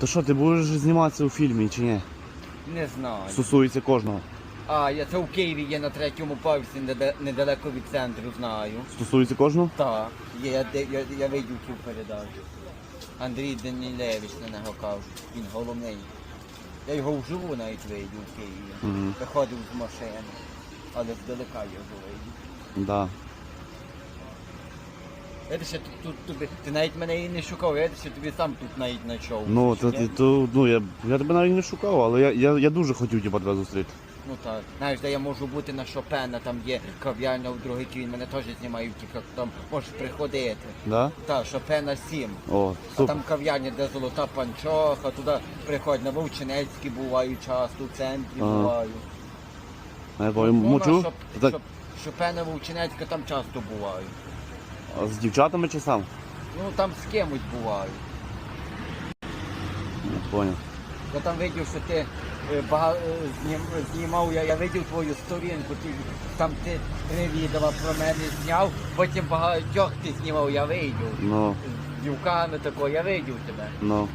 То що, ти будеш зніматися у фільмі чи ні? Не знаю. Стосується кожного. А, я це у Києві є на третьому поверсі, неда- недалеко від центру, знаю. Стосується кожного? Так, є, я, де- я, я вийду цю передачу. Андрій Данілевич на нього кажуть, він головний. Я його вживу навіть вийду в Києві. Мгм. Виходив з машини, але здалека його вийду. Да. Видиш, тут, тут тобі, ти навіть мене і не шукав, я тобі сам тут навіть знайшов. Ну, то, ні? то, ну я, я тебе навіть не шукав, але я, я, я дуже хотів типа, тебе зустріти. Ну так, знаєш, де я можу бути на Шопена, там є кав'ярня у другий він мене теж знімає в там можеш приходити. Да? Так, Шопена 7. О, А супер. там кав'ярня, де золота панчоха, туди приходять на Вовчинецькі буваю часто, в центрі Ага. буваю. Я повім, Ну, на. Шоп- Так, Шоп- Шопена Вовчинецька там часто буваю. А з дівчатами чи сам? Ну там з кимось буваю. Не поняв. Я там видів, що ти е, бага- е, знім, знімав, я, я видів твою сторінку, ти, там ти три відео про мене зняв, потім багатьох ти знімав, я видів. Ну, З дівками такого, я видів тебе. ну.